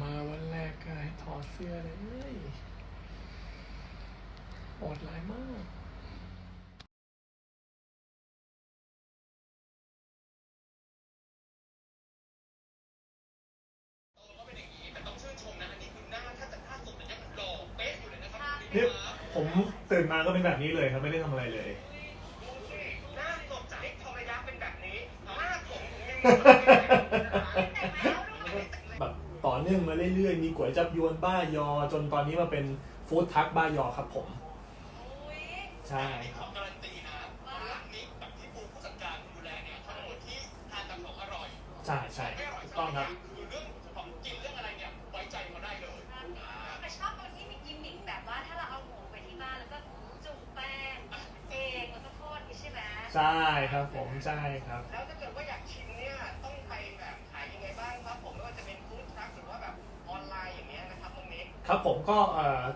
มาวันแรกก็ให้ถอดเสื้อเลยโหดร้ายมากนี่ผมตื่นมาก็เป็นแบบนี้เลยครับไม่ได้ทำอะไรเลย หน้าสดจากทองระยะเป็นแบบนี้หน้าผมยังมี แบบต่อเนื่องมาเรื่อยๆ มีก๋วยจับยวนบ้ายอ จนตอนนี้มาเป็นฟู้ดทักบ้ายอครับผมใช่คขรัอบการันตีนะร้านนี้แบบที่ปูผู้จัดการดูแลเนี่ยทั้งหมดที่ทานตำของอร่อยใช่ใช่ไม่อร่อยถูกต้องครับ คือเรื่องของกินเรื่องอะไรเนี่ยไว้ใจเขาได้เลยแต่ชอบตรงที่มีกิมมิคแบบว่าถ้าเราเอาหมูไปที่บ้านแล้วก็จุ่มแป้งเองแล้วก็ทอดนี่ใช่ไหมใช่ครับผมใช่ครับ แล้วถ้าเกิด ครับผมก็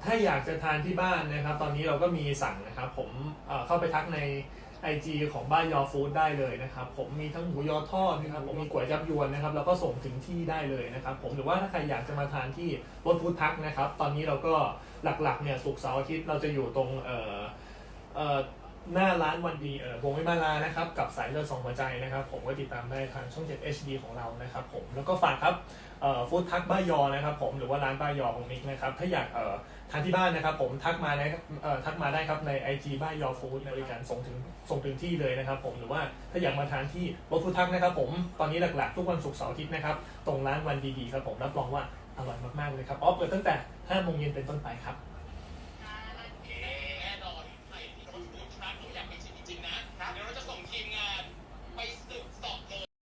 ถ้าอยากจะทานที่บ้านนะครับ ตอนนี้เราก็มีสั่งนะครับ ผมเข้าไปทักใน IG ของบ้านยอฟู้ดได้เลยนะครับ ผมมีทั้งหมูยอทอดนะครับผมมีก๋วยจับยวนนะครับแล้วก็ส่งถึงที่ได้เลยนะครับ ผมหรือว่าถ้าใครอยากจะมาทานที่รถฟู้ดทักนะครับ ตอนนี้เราก็หลักๆเนี่ยศุกร์เสาร์อาทิตย์เราจะอยู่ตรงเอ่อเอ่อ หน้าร้านวันดีเออวงวิมาลานะครับ กับสายเลือดสองหัวใจนะครับ ผมก็ติดตามได้ทางช่อง 7 HD ของเรานะครับผมแล้วก็ฝากครับเอ่อฟู้ดทักบ้ายอนะครับผมหรือว่าร้านบ้ายอของมิกนะครับ ถ้าอยากเอ่อทานที่บ้านนะครับ ผมทักมานะครับเอ่อทักมาได้ครับใน IG บ้ายอฟู้ดบริการส่งถึงส่งถึงที่เลยนะครับ ผมหรือว่าถ้าอยากมาทานที่รถฟู้ดทักนะครับ ผมตอนนี้หลักๆ ทุกวันศุกร์เสาร์อาทิตย์นะครับตรงร้านวันดีๆครับผมรับรองว่าอร่อยมากๆเลยครับอ๋อเปิดตั้งแต่5โมงเย็นเป็นต้นไปครับ